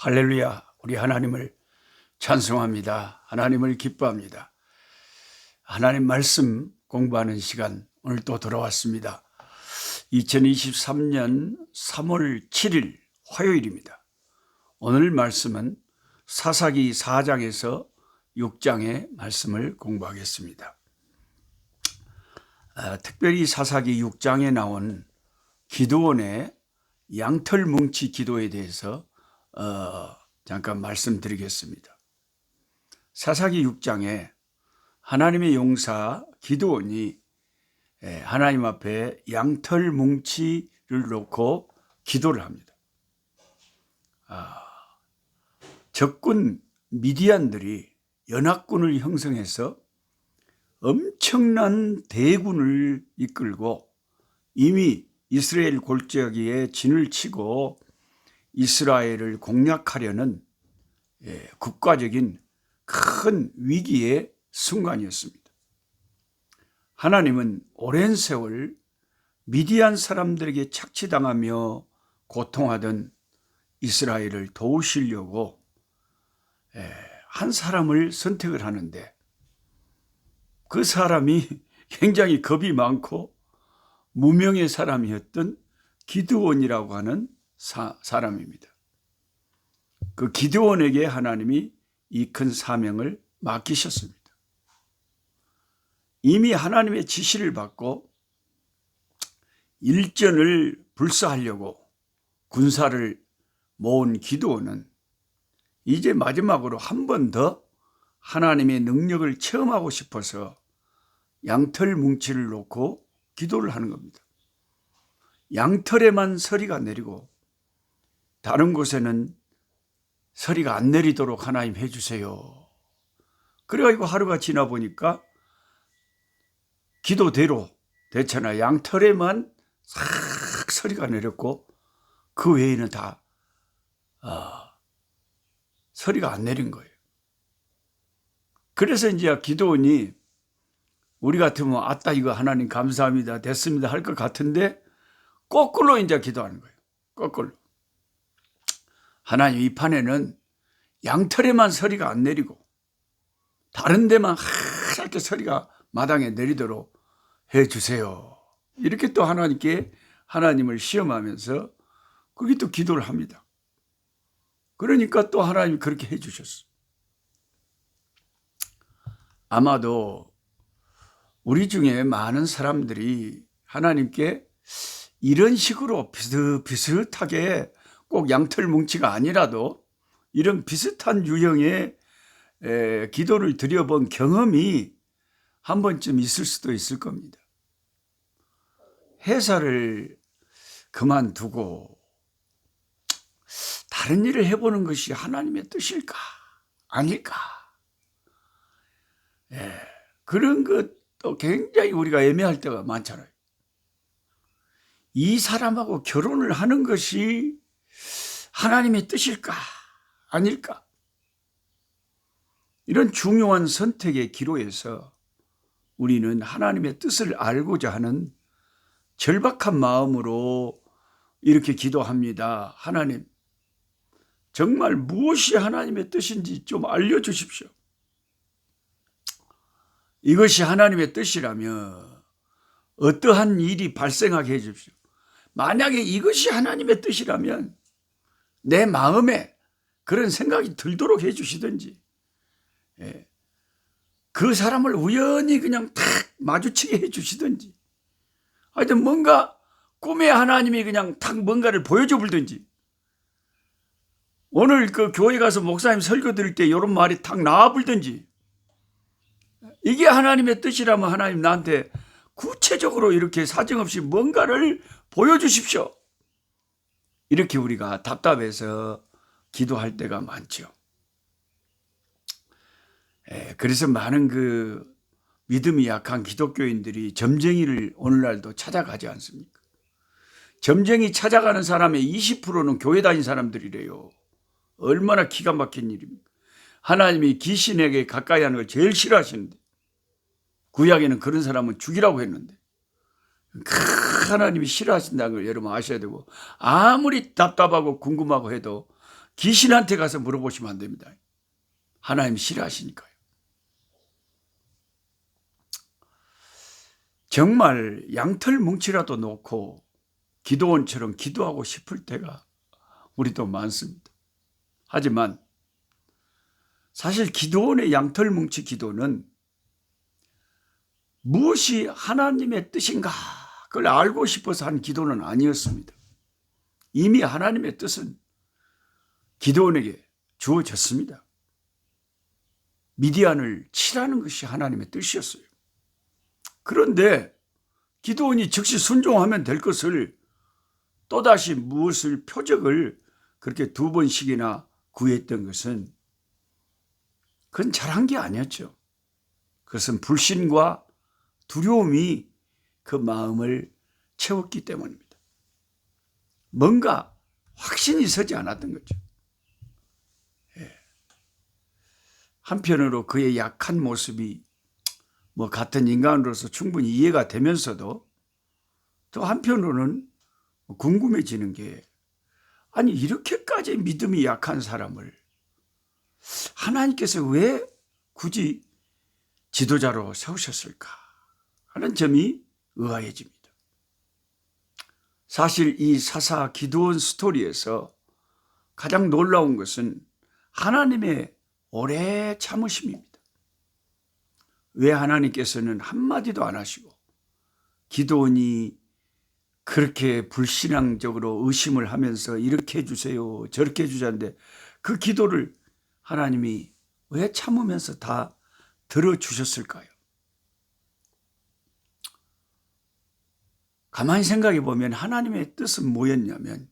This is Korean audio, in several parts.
할렐루야. 우리 하나님을 찬송합니다. 하나님을 기뻐합니다. 하나님 말씀 공부하는 시간 오늘 또 돌아왔습니다. 2023년 3월 7일 화요일입니다. 오늘 말씀은 사사기 4장에서 6장의 말씀을 공부하겠습니다. 아, 특별히 사사기 6장에 나온 기도원의 양털 뭉치 기도에 대해서 어, 잠깐 말씀드리겠습니다. 사사기 6장에 하나님의 용사 기도원이 예, 하나님 앞에 양털 뭉치를 놓고 기도를 합니다. 아, 적군 미디안들이 연합군을 형성해서 엄청난 대군을 이끌고 이미 이스라엘 골짜기에 진을 치고 이스라엘을 공략하려는 예, 국가적인 큰 위기의 순간이었습니다. 하나님은 오랜 세월 미디안 사람들에게 착취당하며 고통하던 이스라엘을 도우시려고 예, 한 사람을 선택을 하는데 그 사람이 굉장히 겁이 많고 무명의 사람이었던 기드온이라고 하는 사, 사람입니다. 그 기드온에게 하나님이 이 큰 사명을 맡기셨습니다. 이미 하나님의 지시를 받고 일전을 불사하려고 군사를 모은 기도원은 이제 마지막으로 한 번 더 하나님의 능력을 체험하고 싶어서 양털 뭉치를 놓고 기도를 하는 겁니다. 양털에만 서리가 내리고 다른 곳에는 서리가 안 내리도록 하나님 해주세요. 그래가지고 하루가 지나 보니까 기도대로 대처나 양털에만 싹 서리가 내렸고 그 외에는 다 어, 서리가 안 내린 거예요. 그래서 이제 기도원이 우리 같으면 아따 이거 하나님 감사합니다 됐습니다 할 것 같은데 거꾸로 이제 기도하는 거예요. 거꾸로. 하나님 이 판에는 양털에만 서리가 안 내리고 다른 데만 하얗게 서리가 마당에 내리도록 해 주세요. 이렇게 또 하나님께 하나님을 시험하면서 그게 또 기도를 합니다. 그러니까 또 하나님이 그렇게 해 주셨어. 아마도 우리 중에 많은 사람들이 하나님께 이런 식으로 비슷비슷하게 꼭 양털 뭉치가 아니라도 이런 비슷한 유형의 에, 기도를 드려본 경험이 한 번쯤 있을 수도 있을 겁니다. 회사를 그만두고 다른 일을 해보는 것이 하나님의 뜻일까? 아닐까? 예, 그런 것도 굉장히 우리가 애매할 때가 많잖아요. 이 사람하고 결혼을 하는 것이 하나님의 뜻일까? 아닐까? 이런 중요한 선택의 기로에서 우리는 하나님의 뜻을 알고자 하는 절박한 마음으로 이렇게 기도합니다. 하나님, 정말 무엇이 하나님의 뜻인지 좀 알려주십시오. 이것이 하나님의 뜻이라면 어떠한 일이 발생하게 해주십시오. 만약에 이것이 하나님의 뜻이라면 내 마음에 그런 생각이 들도록 해주시든지, 예. 그 사람을 우연히 그냥 탁 마주치게 해주시든지, 하여튼 뭔가 꿈에 하나님이 그냥 탁 뭔가를 보여줘 불든지, 오늘 그 교회 가서 목사님 설교 들을 때 이런 말이 탁 나와 불든지, 이게 하나님의 뜻이라면 하나님 나한테 구체적으로 이렇게 사정없이 뭔가를 보여주십시오. 이렇게 우리가 답답해서 기도할 때가 많죠. 예, 그래서 많은 그 믿음이 약한 기독교인들이 점쟁이를 오늘날도 찾아가지 않습니까? 점쟁이 찾아가는 사람의 20%는 교회 다닌 사람들이래요. 얼마나 기가 막힌 일입니까? 하나님이 귀신에게 가까이 하는 걸 제일 싫어하시는데 구약에는 그런 사람은 죽이라고 했는데 하나님이 싫어하신다는 걸 여러분 아셔야 되고 아무리 답답하고 궁금하고 해도 귀신한테 가서 물어보시면 안 됩니다. 하나님 싫어하시니까요. 정말 양털 뭉치라도 놓고 기도원처럼 기도하고 싶을 때가 우리도 많습니다. 하지만 사실 기도원의 양털 뭉치 기도는 무엇이 하나님의 뜻인가 그걸 알고 싶어서 한 기도는 아니었습니다. 이미 하나님의 뜻은 기도원에게 주어졌습니다. 미디안을 치라는 것이 하나님의 뜻이었어요. 그런데 기도원이 즉시 순종하면 될 것을 또다시 무엇을 표적을 그렇게 두 번씩이나 구했던 것은 그건 잘한 게 아니었죠. 그것은 불신과 두려움이 그 마음을 채웠기 때문입니다. 뭔가 확신이 서지 않았던 거죠. 예. 한편으로 그의 약한 모습이 뭐 같은 인간으로서 충분히 이해가 되면서도 또 한편으로는 궁금해지는 게 아니 이렇게까지 믿음이 약한 사람을 하나님께서 왜 굳이 지도자로 세우셨을까 하는 점이 의아해집니다. 사실 이 사사 기도원 스토리에서 가장 놀라운 것은 하나님의 오래 참으심입니다. 왜 하나님께서는 한마디도 안 하시고 기도원이 그렇게 불신앙적으로 의심을 하면서 이렇게 해주세요, 저렇게 해주자는데 그 기도를 하나님이 왜 참으면서 다 들어주셨을까요? 가만히 생각해 보면 하나님의 뜻은 뭐였냐면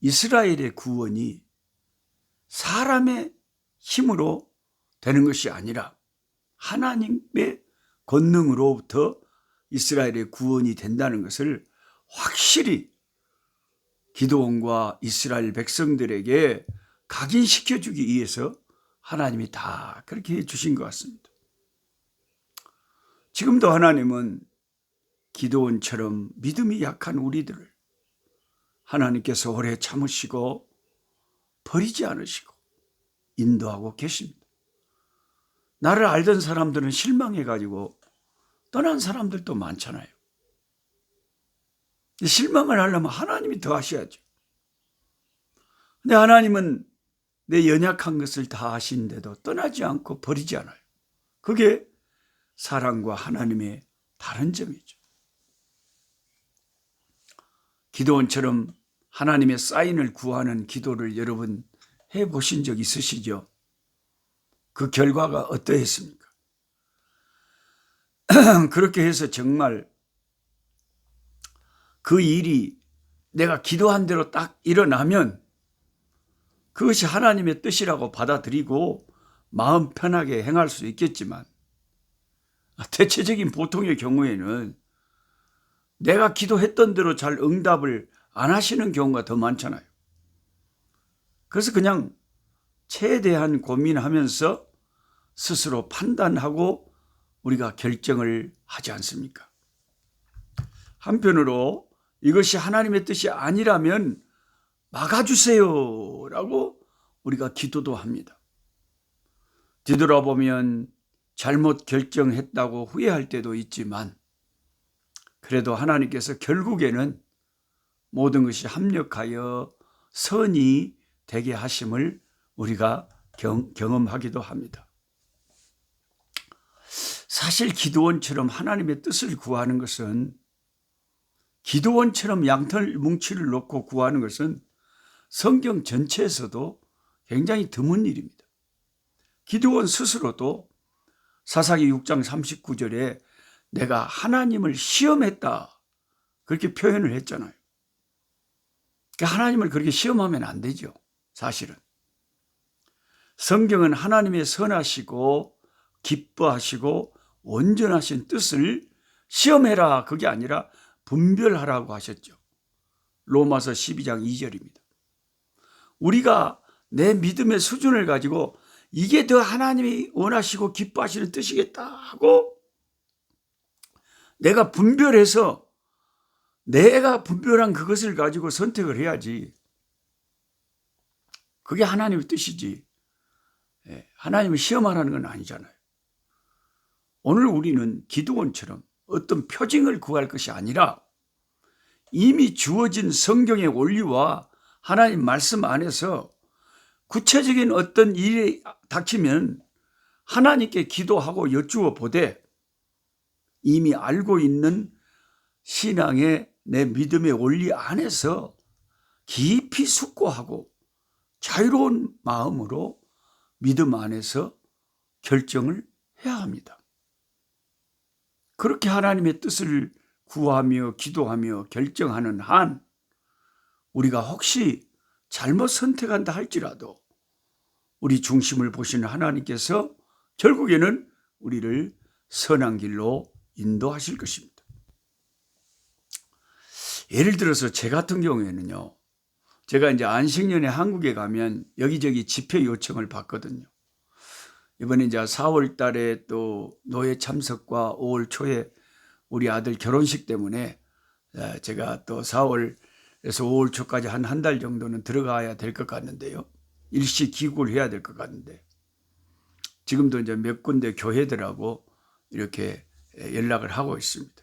이스라엘의 구원이 사람의 힘으로 되는 것이 아니라 하나님의 권능으로부터 이스라엘의 구원이 된다는 것을 확실히 기도원과 이스라엘 백성들에게 각인시켜 주기 위해서 하나님이 다 그렇게 해 주신 것 같습니다. 지금도 하나님은 기도원처럼 믿음이 약한 우리들을 하나님께서 오래 참으시고 버리지 않으시고 인도하고 계십니다. 나를 알던 사람들은 실망해가지고 떠난 사람들도 많잖아요. 실망을 하려면 하나님이 더 하셔야죠. 근데 하나님은 내 연약한 것을 다 아시는데도 떠나지 않고 버리지 않아요. 그게 사랑과 하나님의 다른 점이죠. 기도원처럼 하나님의 사인을 구하는 기도를 여러분 해 보신 적 있으시죠? 그 결과가 어떠했습니까? 그렇게 해서 정말 그 일이 내가 기도한 대로 딱 일어나면 그것이 하나님의 뜻이라고 받아들이고 마음 편하게 행할 수 있겠지만 대체적인 보통의 경우에는 내가 기도했던 대로 잘 응답을 안 하시는 경우가 더 많잖아요. 그래서 그냥 최대한 고민하면서 스스로 판단하고 우리가 결정을 하지 않습니까? 한편으로 이것이 하나님의 뜻이 아니라면 막아주세요. 라고 우리가 기도도 합니다. 뒤돌아보면 잘못 결정했다고 후회할 때도 있지만 그래도 하나님께서 결국에는 모든 것이 합력하여 선이 되게 하심을 우리가 경, 경험하기도 합니다. 사실 기도원처럼 하나님의 뜻을 구하는 것은 기도원처럼 양털 뭉치를 놓고 구하는 것은 성경 전체에서도 굉장히 드문 일입니다. 기도원 스스로도 사사기 6장 39절에 내가 하나님을 시험했다. 그렇게 표현을 했잖아요. 그러니까 하나님을 그렇게 시험하면 안 되죠. 사실은. 성경은 하나님의 선하시고 기뻐하시고 온전하신 뜻을 시험해라. 그게 아니라 분별하라고 하셨죠. 로마서 12장 2절입니다. 우리가 내 믿음의 수준을 가지고 이게 더 하나님이 원하시고 기뻐하시는 뜻이겠다 하고 내가 분별해서 내가 분별한 그것을 가지고 선택을 해야지. 그게 하나님의 뜻이지. 예, 하나님을 시험하라는 건 아니잖아요. 오늘 우리는 기도원처럼 어떤 표징을 구할 것이 아니라 이미 주어진 성경의 원리와 하나님 말씀 안에서 구체적인 어떤 일이 닥치면 하나님께 기도하고 여쭈어 보되 이미 알고 있는 신앙의 내 믿음의 원리 안에서 깊이 숙고하고 자유로운 마음으로 믿음 안에서 결정을 해야 합니다. 그렇게 하나님의 뜻을 구하며 기도하며 결정하는 한 우리가 혹시 잘못 선택한다 할지라도 우리 중심을 보시는 하나님께서 결국에는 우리를 선한 길로 인도하실 것입니다. 예를 들어서 제 같은 경우에는요. 제가 이제 안식년에 한국에 가면 여기저기 집회 요청을 받거든요. 이번에 이제 4월 달에 또 노예 참석과 5월 초에 우리 아들 결혼식 때문에 제가 또 4월에서 5월 초까지 한 한 달 정도는 들어가야 될 것 같는데요. 일시 기국을 해야 될 것 같은데 지금도 이제 몇 군데 교회들하고 이렇게 연락을 하고 있습니다.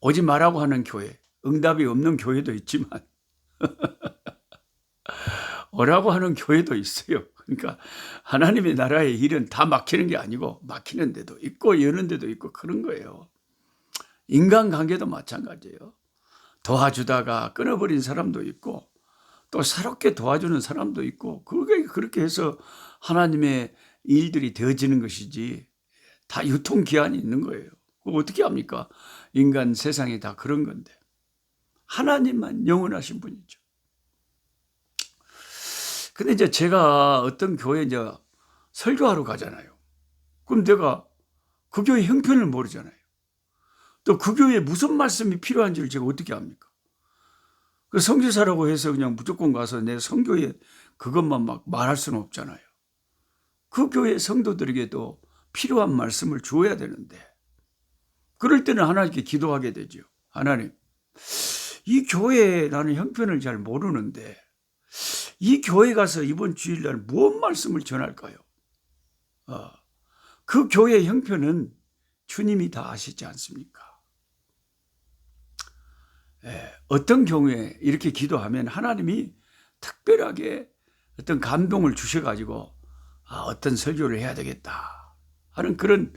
오지 말라고 하는 교회, 응답이 없는 교회도 있지만 오라고 하는 교회도 있어요. 그러니까 하나님의 나라의 일은 다 막히는 게 아니고 막히는 데도 있고 여는 데도 있고 그런 거예요. 인간관계도 마찬가지예요. 도와주다가 끊어버린 사람도 있고 또 새롭게 도와주는 사람도 있고 그게 그렇게 해서 하나님의 일들이 되어지는 것이지 다 유통기한이 있는 거예요. 어떻게 합니까? 인간 세상이 다 그런 건데 하나님만 영원하신 분이죠. 근데 이제 제가 어떤 교회 이제 설교하러 가잖아요. 그럼 내가 그 교회 형편을 모르잖아요. 또 그 교회에 무슨 말씀이 필요한지를 제가 어떻게 압니까? 그 성지사라고 해서 그냥 무조건 가서 내 성교에 그것만 막 말할 수는 없잖아요. 그 교회 성도들에게도 필요한 말씀을 주어야 되는데 그럴 때는 하나님께 기도하게 되죠. 하나님, 이 교회에 나는 형편을 잘 모르는데 이 교회 가서 이번 주일날 무슨 말씀을 전할까요? 어, 그 교회 형편은 주님이 다 아시지 않습니까? 예, 어떤 경우에 이렇게 기도하면 하나님이 특별하게 어떤 감동을 주셔가지고 아, 어떤 설교를 해야 되겠다 하는 그런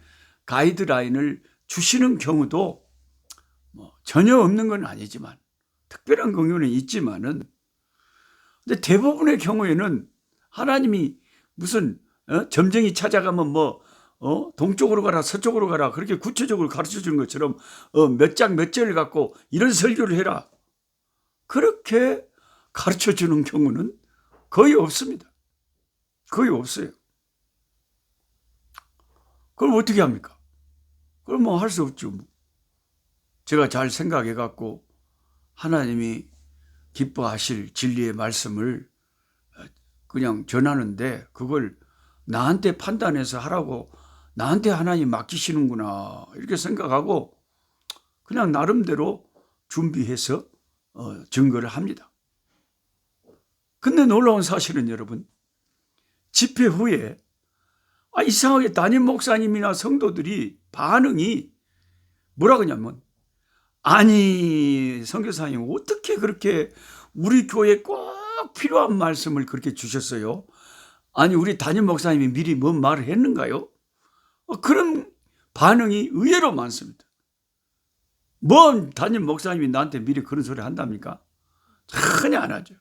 가이드라인을 주시는 경우도 뭐 전혀 없는 건 아니지만 특별한 경우는 있지만은 근데 대부분의 경우에는 하나님이 무슨 어? 점쟁이 찾아가면 뭐 어? 동쪽으로 가라 서쪽으로 가라 그렇게 구체적으로 가르쳐 주는 것처럼 어, 몇 장 몇 절을 갖고 이런 설교를 해라 그렇게 가르쳐 주는 경우는 거의 없습니다. 거의 없어요. 그럼 어떻게 합니까? 그럼 뭐 할 수 없죠. 뭐. 제가 잘 생각해 갖고 하나님이 기뻐하실 진리의 말씀을 그냥 전하는데 그걸 나한테 판단해서 하라고 나한테 하나님 맡기시는구나 이렇게 생각하고 그냥 나름대로 준비해서 어, 증거를 합니다. 근데 놀라운 사실은 여러분 집회 후에 아, 이상하게 담임 목사님이나 성도들이 반응이 뭐라 그러냐면 아니 성교사님 어떻게 그렇게 우리 교회 꼭 필요한 말씀을 그렇게 주셨어요? 아니 우리 담임 목사님이 미리 뭔 말을 했는가요? 어, 그런 반응이 의외로 많습니다. 뭔 담임 목사님이 나한테 미리 그런 소리 한답니까? 전혀 안 하죠.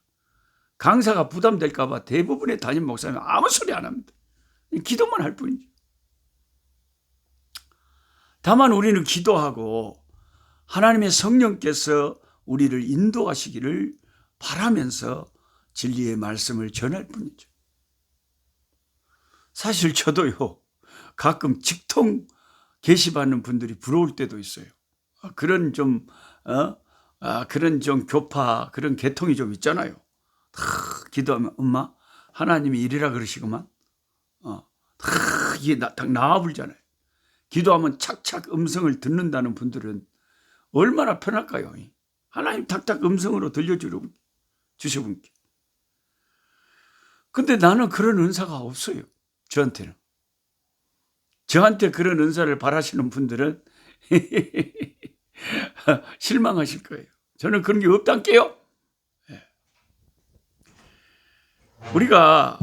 강사가 부담될까봐 대부분의 담임 목사님 아무 소리 안 합니다. 기도만 할 뿐이죠. 다만 우리는 기도하고 하나님의 성령께서 우리를 인도하시기를 바라면서 진리의 말씀을 전할 뿐이죠. 사실 저도요, 가끔 직통 게시받는 분들이 부러울 때도 있어요. 아, 그런 좀, 어? 아, 그런 좀 교파, 그런 계통이 좀 있잖아요. 다 기도하면, 엄마, 하나님이 이리라 그러시구만. 어, 다 이게 나, 딱 나와불잖아요. 기도하면 착착 음성을 듣는다는 분들은 얼마나 편할까요? 하나님 탁탁 음성으로 들려주셔 분께. 근데 나는 그런 은사가 없어요. 저한테는. 저한테 그런 은사를 바라시는 분들은 실망하실 거예요. 저는 그런 게 없단게요. 예. 우리가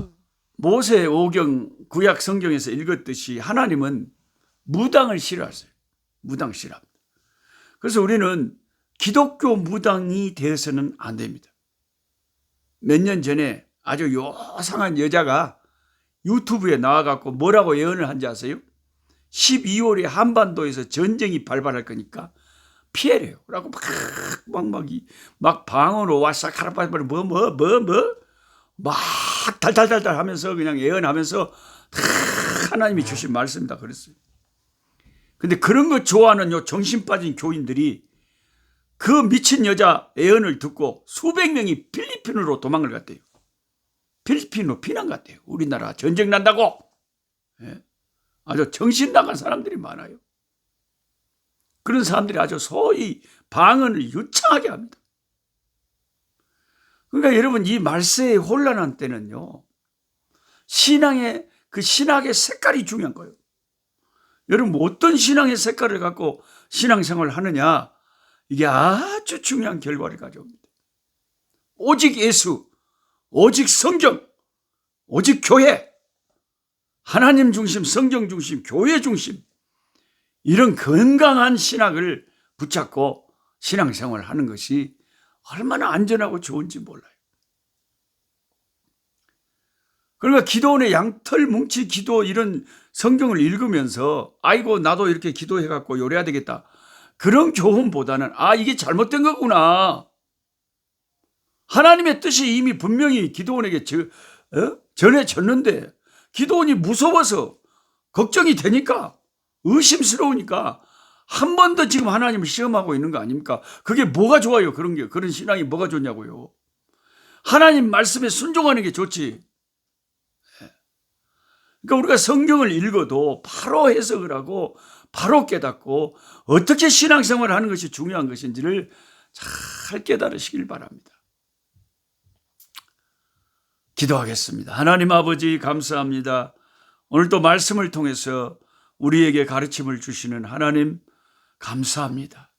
모세 오경 구약 성경에서 읽었듯이 하나님은 무당을 싫어하세요. 무당 싫어합니다. 그래서 우리는 기독교 무당이 되어서는 안 됩니다. 몇 년 전에 아주 요상한 여자가 유튜브에 나와갖고 뭐라고 예언을 한지 아세요? 12월에 한반도에서 전쟁이 발발할 거니까 피해래요. 라고 막, 막, 막, 이- 막 방언으로 와싹 카라파를 뭐, 뭐, 뭐, 뭐, 막 달달달달 하면서 그냥 예언하면서 다 하나님이 주신 말씀이다 그랬어요. 근데 그런 거 좋아하는 요 정신 빠진 교인들이 그 미친 여자 예언을 듣고 수백 명이 필리핀으로 도망을 갔대요. 필리핀으로 피난 갔대요. 우리나라 전쟁 난다고. 예. 아주 정신 나간 사람들이 많아요. 그런 사람들이 아주 소위 방언을 유창하게 합니다. 그러니까 여러분 이 말세의 혼란한 때는요. 신앙의 그 신학의 색깔이 중요한 거예요. 여러분 어떤 신앙의 색깔을 갖고 신앙생활을 하느냐 이게 아주 중요한 결과를 가져옵니다. 오직 예수, 오직 성경, 오직 교회, 하나님 중심, 성경 중심, 교회 중심 이런 건강한 신학을 붙잡고 신앙생활을 하는 것이 얼마나 안전하고 좋은지 몰라요. 그러니까 기도원의 양털 뭉치 기도 이런 성경을 읽으면서 아이고 나도 이렇게 기도해 갖고 요래야 되겠다. 그런 교훈보다는 아 이게 잘못된 거구나. 하나님의 뜻이 이미 분명히 기도원에게 저, 어? 전해졌는데 기도원이 무서워서 걱정이 되니까 의심스러우니까 한 번 더 지금 하나님을 시험하고 있는 거 아닙니까? 그게 뭐가 좋아요? 그런 게 그런 신앙이 뭐가 좋냐고요? 하나님 말씀에 순종하는 게 좋지. 그러니까 우리가 성경을 읽어도 바로 해석을 하고 바로 깨닫고 어떻게 신앙생활을 하는 것이 중요한 것인지를 잘 깨달으시길 바랍니다. 기도하겠습니다. 하나님 아버지 감사합니다. 오늘도 말씀을 통해서 우리에게 가르침을 주시는 하나님 감사합니다.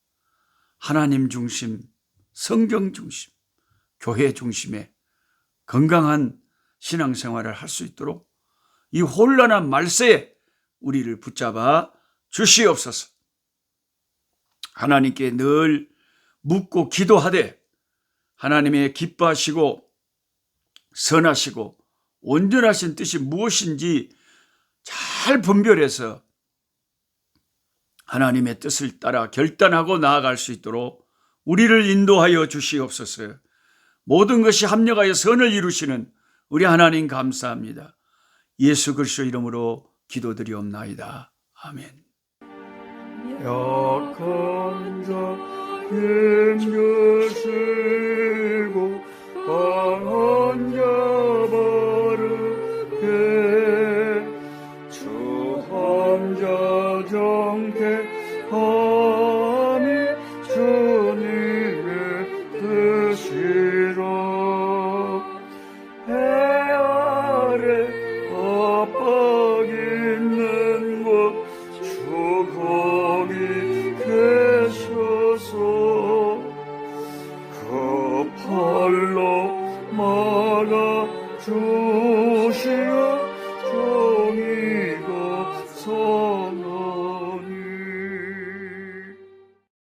하나님 중심, 성경 중심, 교회 중심의 건강한 신앙생활을 할 수 있도록 이 혼란한 말세에 우리를 붙잡아 주시옵소서. 하나님께 늘 묻고 기도하되 하나님의 기뻐하시고 선하시고 온전하신 뜻이 무엇인지 잘 분별해서 하나님의 뜻을 따라 결단하고 나아갈 수 있도록 우리를 인도하여 주시옵소서. 모든 것이 합력하여 선을 이루시는 우리 하나님 감사합니다. 예수 그리스도 이름으로 기도드리옵나이다. 아멘. 약한 자 힘 주시고 강한